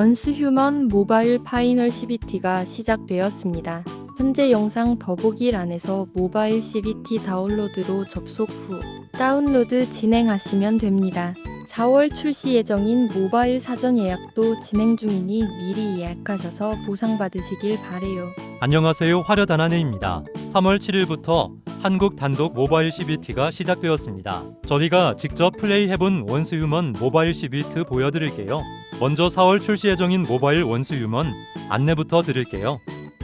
원스 휴먼 모바일 파이널 CBT가 시작되었습니다. 현재 영상 더보기란에서 모바일 CBT 다운로드로 접속 후 다운로드 진행하시면 됩니다. 4월 출시 예정인 모바일 사전 예약도 진행 중이니 미리 예약하셔서 보상받으시길 바래요. 안녕하세요. 화려단아네입니다. 3월 7일부터 한국 단독 모바일 CBT가 시작되었습니다. 저희가 직접 플레이해본 원스 휴먼 모바일 CBT 보여드릴게요. 먼저 4월 출시 예정인 모바일 원스휴먼 안내부터 드릴게요.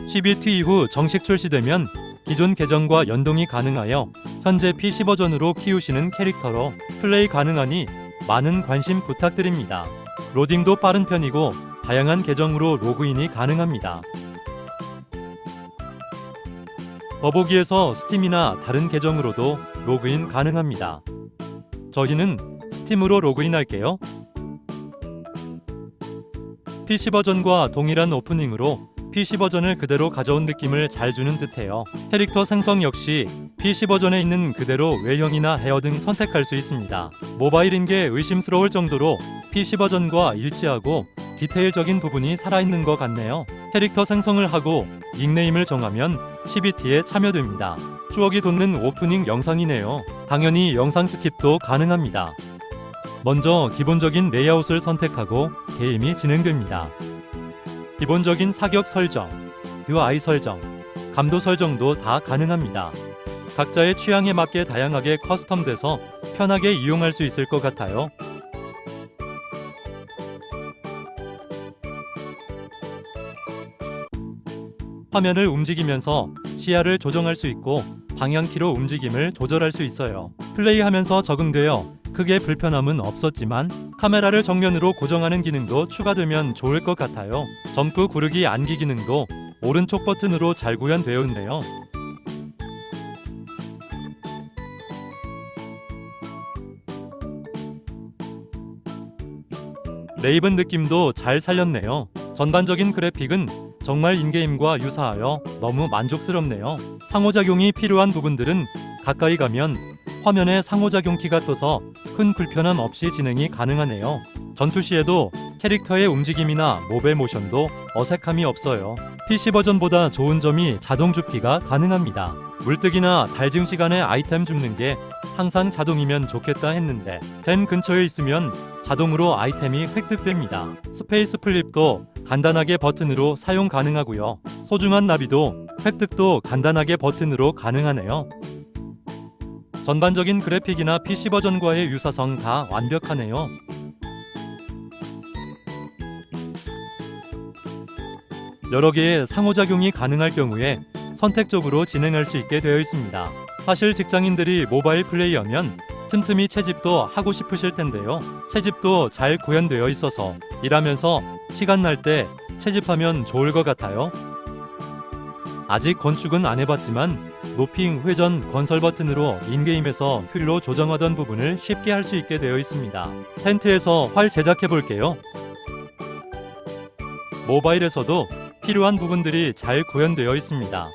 CBT 이후 정식 출시되면 기존 계정과 연동이 가능하여 현재 PC 버전으로 키우시는 캐릭터로 플레이 가능하니 많은 관심 부탁드립니다. 로딩도 빠른 편이고 다양한 계정으로 로그인이 가능합니다. 더보기에서 스팀이나 다른 계정으로도 로그인 가능합니다. 저희는 스팀으로 로그인할게요. PC 버전과 동일한 오프닝으로 PC 버전을 그대로 가져온 느낌을 잘 주는 듯해요. 캐릭터 생성 역시 PC 버전에 있는 그대로 외형이나 헤어 등 선택할 수 있습니다. 모바일인 게 의심스러울 정도로 PC 버전과 일치하고 디테일적인 부분이 살아있는 것 같네요. 캐릭터 생성을 하고 닉네임을 정하면 CBT에 참여됩니다. 추억이 돋는 오프닝 영상이네요. 당연히 영상 스킵도 가능합니다. 먼저 기본적인 레이아웃을 선택하고 게임이 진행됩니다. 기본적인 사격 설정, UI 설정, 감도 설정도 다 가능합니다. 각자의 취향에 맞게 다양하게 커스텀돼서 편하게 이용할 수 있을 것 같아요. 화면을 움직이면서 시야를 조정할 수 있고 방향키로 움직임을 조절할 수 있어요. 플레이하면서 적응되어 크게 불편함은 없었지만 카메라를 정면으로 고정하는 기능도 추가되면 좋을 것 같아요. 점프 구르기 안기 기능도 오른쪽 버튼으로 잘 구현되어 있네요. 레이븐 느낌도 잘 살렸네요. 전반적인 그래픽은 정말 인게임과 유사하여 너무 만족스럽네요. 상호작용이 필요한 부분들은 가까이 가면 화면에 상호작용 키가 떠서 큰 불편함 없이 진행이 가능하네요. 전투 시에도 캐릭터의 움직임이나 모벨 모션도 어색함이 없어요. PC 버전보다 좋은 점이 자동 줍기가 가능합니다. 물뜨기나 달증 시간에 아이템 줍는 게 항상 자동이면 좋겠다 했는데 댐 근처에 있으면 자동으로 아이템이 획득됩니다. 스페이스 플립도 간단하게 버튼으로 사용 가능하고요. 소중한 나비도 획득도 간단하게 버튼으로 가능하네요. 전반적인 그래픽이나 PC 버전과의 유사성 다 완벽하네요. 여러 개의 상호작용이 가능할 경우에 선택적으로 진행할 수 있게 되어 있습니다. 사실 직장인들이 모바일 플레이하면 틈틈이 채집도 하고 싶으실 텐데요. 채집도 잘 구현되어 있어서 일하면서 시간 날 때 채집하면 좋을 것 같아요. 아직 건축은 안 해봤지만 노핑, 회전, 건설 버튼으로 인게임에서 휠로 조정하던 부분을 쉽게 할 수 있게 되어 있습니다. 텐트에서 활 제작해 볼게요. 모바일에서도 필요한 부분들이 잘 구현되어 있습니다.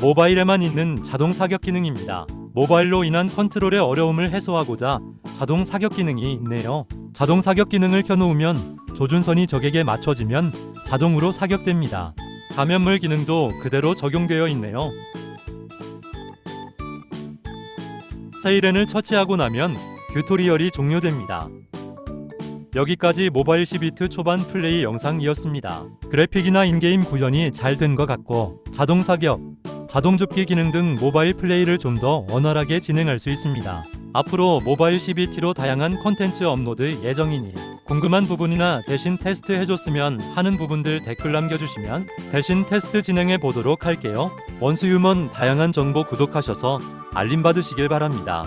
모바일에만 있는 자동 사격 기능입니다. 모바일로 인한 컨트롤의 어려움을 해소하고자 자동 사격 기능이 있네요. 자동 사격 기능을 켜놓으면 조준선이 적에게 맞춰지면 자동으로 사격됩니다. 감염물 기능도 그대로 적용되어 있네요. 세이렌을 처치하고 나면 튜토리얼이 종료됩니다. 여기까지 모바일 시비트 초반 플레이 영상이었습니다. 그래픽이나 인게임 구현이 잘 된 것 같고 자동 사격, 자동 줍기 기능 등 모바일 플레이를 좀 더 원활하게 진행할 수 있습니다. 앞으로 모바일 CBT로 다양한 콘텐츠 업로드 예정이니 궁금한 부분이나 대신 테스트 해줬으면 하는 부분들 댓글 남겨주시면 대신 테스트 진행해 보도록 할게요. 원수유먼 다양한 정보 구독하셔서 알림 받으시길 바랍니다.